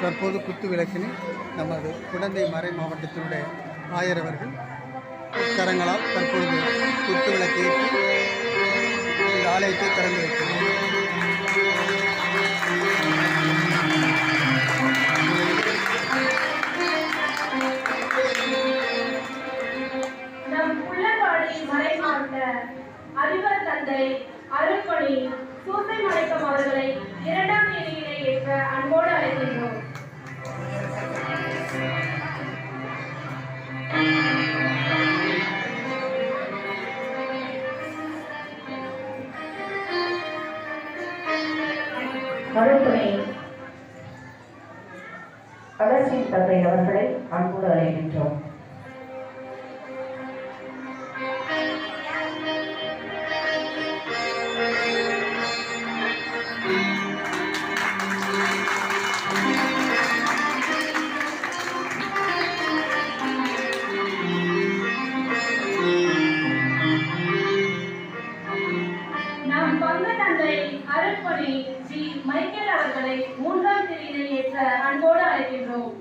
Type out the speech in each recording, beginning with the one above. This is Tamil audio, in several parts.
தற்போது குத்து விளக்கினை நமது குடந்தை மறை மாவட்டத்தினுடைய ஆயர் அவர்கள் கரங்களால் தற்பொழுது குத்து விளக்கேற்றி இந்த ஆலயத்தை திறந்து வைக்கிறார் அறிவர் தந்தை அருள்பணி சூசை மலைக்கம் மருத்துவனை அகஸ்டின் தந்தை அவர்களை அன்போடு அழைக்கின்றோம். மைக்கேல் அவர்களை மூன்றாம் தேதியிலே ஏற்ற அன்போடு அழைக்கின்றோம்.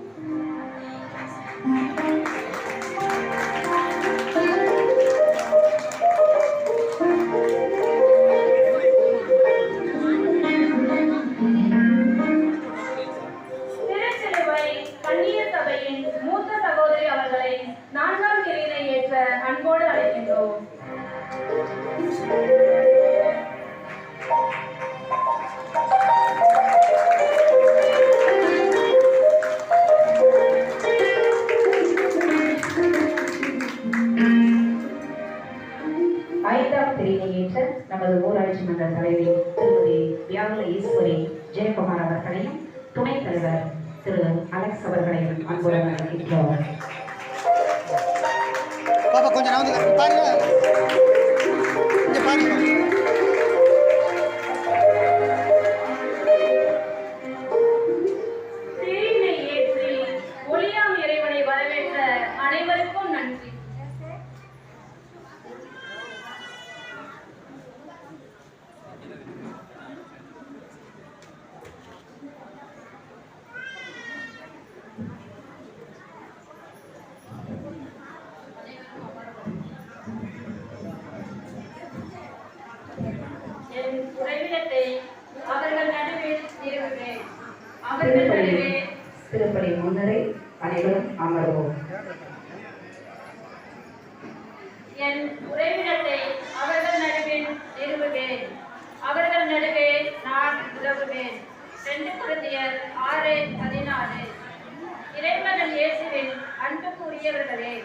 நமது ஊராட்சி மன்ற தலைவி திருமதி வியாகுல ஈஸ்வரி ஜெயக்குமார் அவர்களையும் துணைத் தலைவர் திரு அலெக்ஸ் அவர்களையும் அன்புடன் அழைக்கின்றோம் கொஞ்சம் நான் பாருங்க. திருப்பலி நடுவே திருப்பலி முன்னரே அனைவரும் அமர்வோம். என் உறைவிடத்தை அவர்கள் நடுவில் நிறுவுவேன். அவர்கள் நடுவே நான் உதவுவேன். ரெண்டு குழந்தையர் ஆறு பதினாறு. இறைமகன் இயேசுவின் அன்புக்குரியவர்களே.